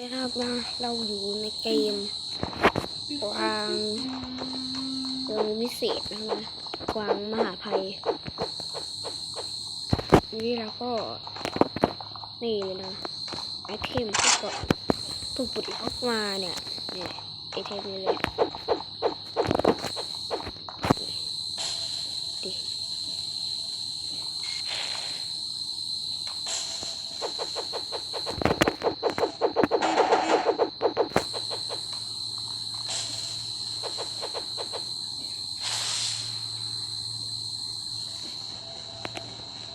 นะครับนะเราอยู่ในเกมกวางเรื่องวิเศษนะคะกวางมหาภัย นี่เราก็ นี่เลยนะไอเทมที่ก็ถูกปุดออกมาเนี่ยเนี่ยไอเทมนี้เลย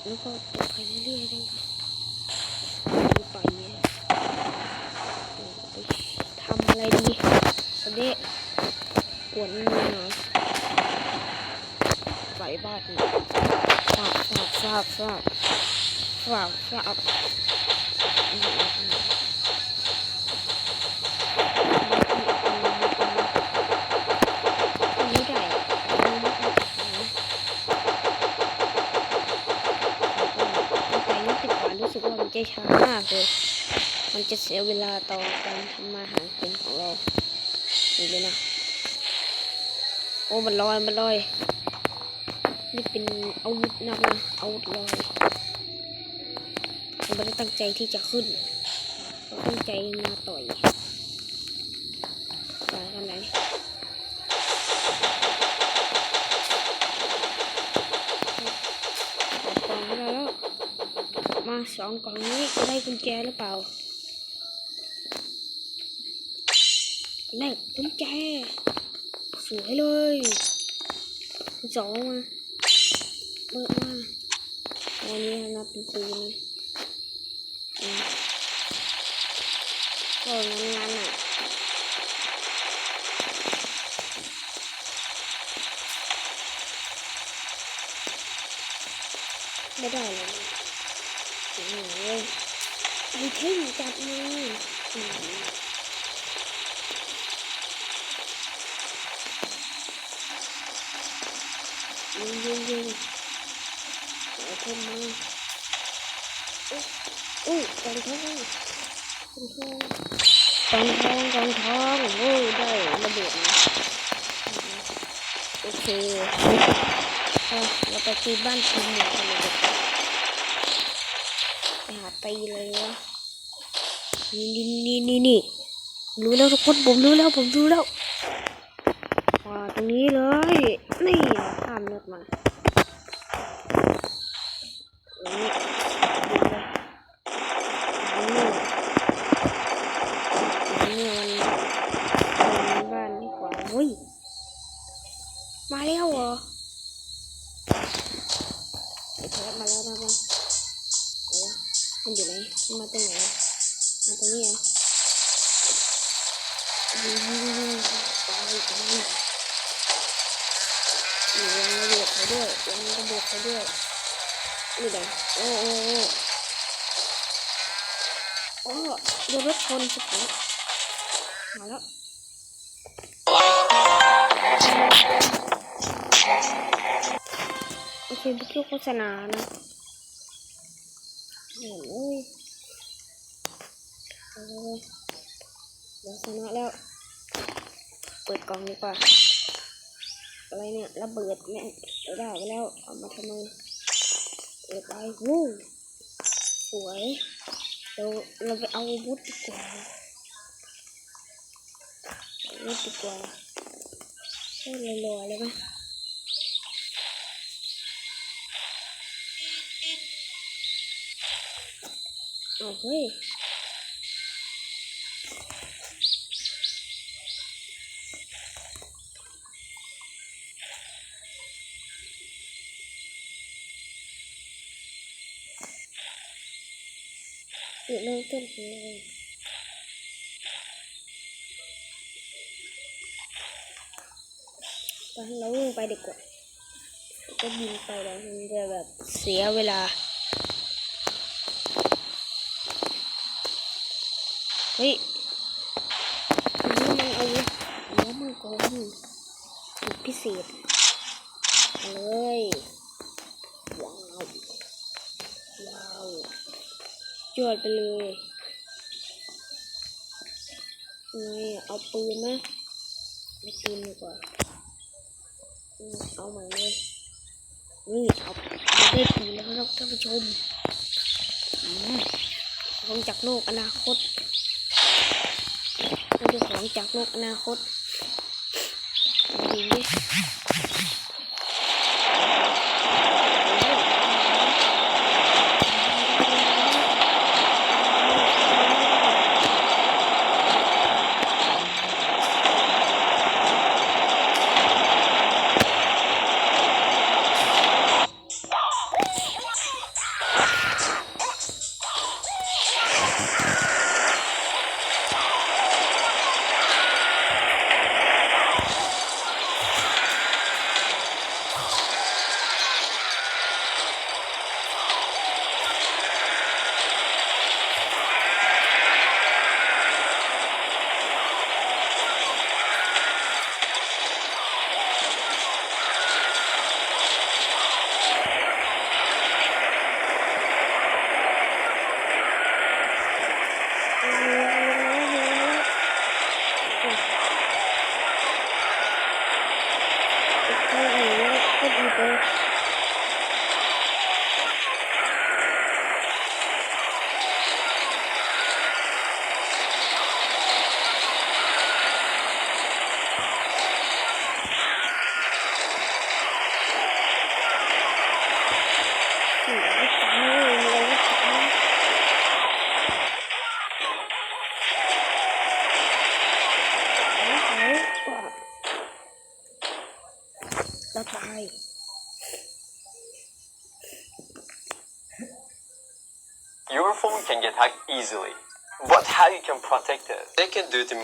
แล้วก็ไปเรื่อยๆเลยค่ะไปไปทำอะไรดีตอนนี้ปวนเงินหน่อยไปบ้านฝากฝากฝากฝากฝากฝาก จะช้ามากเลย มันจะเสียเวลาต่อการทำมาหากินของเรานี่เลยนะ โอ้มันลอยมันลอย นี่เป็นอาวุธนักนะอาวุธลอยเราไม่ได้ตั้งใจที่จะขึ้น เราตั้งใจมาต่อยไปทางไหน ออกกล่องให้เราแล้ว มาส องกล่องนี้จะได้กุญแจหรือเปล่าได้กุญแจสวยเลยสองมาเบิกมาวันนี้นับเป็นปีนนะอืมก็งาน โอ้โหไอเทมจัดมาอืมยิงยิงยิงไอทมมาอุ๊ยอู้กองทองกองทองกองทองกองทองโอ้ได้ระเบิดนะโอเคเราไปตีบ้านตีหมู่กันเลยดีกว่า ตีเลยวะนี่นี่นี่นี่นี่รู้แล้วทุกคนผมรู้แล้วผมรู้แล้วว่าตรงนี้เลย นี่ข้ามรถมาเออนี่ดูเลยนี่นี่มันมันบ้านดีกว่าเฮ้ยมาแล้วเหรอไอ้แทบมาแล้วนะบ้างไหนวะ มันอยู่ไหนมันมาตรงไหนมาตรงนี้อยิงยิงยิงตายตายอยู่วางระเบิดเขาด้วยวางระเบิดเขาด้วยนี่ไหนโอ้โอ้โอ้โอ้โดนรถชนสุดท้ายมาแล้วโอเคบุกยุโฆษณานะ โอ้ยเอาเลยเดี๋ยวชนะแล้ว เปิดกล่องดีกว่า อะไรเนี่ยระเบิดแม่ได้ไปแล้ว เอามาทำไมเปิดไปวู้สวยเราเราไปเอาอาวุธดีกว่าอาวุธดีกว่าโอ้ยลอยๆเลยไหม เอาเฮ้ยจุดเริ่มต้นของเราไปเราวิ่งไปดีกว่า ก็ยิงไปแล้วมันจะแบบเสียเวลา เฮ้ยนนี้มันเอาหัวมังกรพิเศษเลยว้าวว้าวจวดไปเลยไงเอาปืนนะไมเอาปืนดีกว่าเอาใหม่เลยนี่เอาได้ปืนแล้วครับท่านผู้ชมอืมของจากโลกอนาคต นี่คือของจากโลกอนาคตดี เราตาย Your phone can get hacked easily, but how you can protect it? They can do it in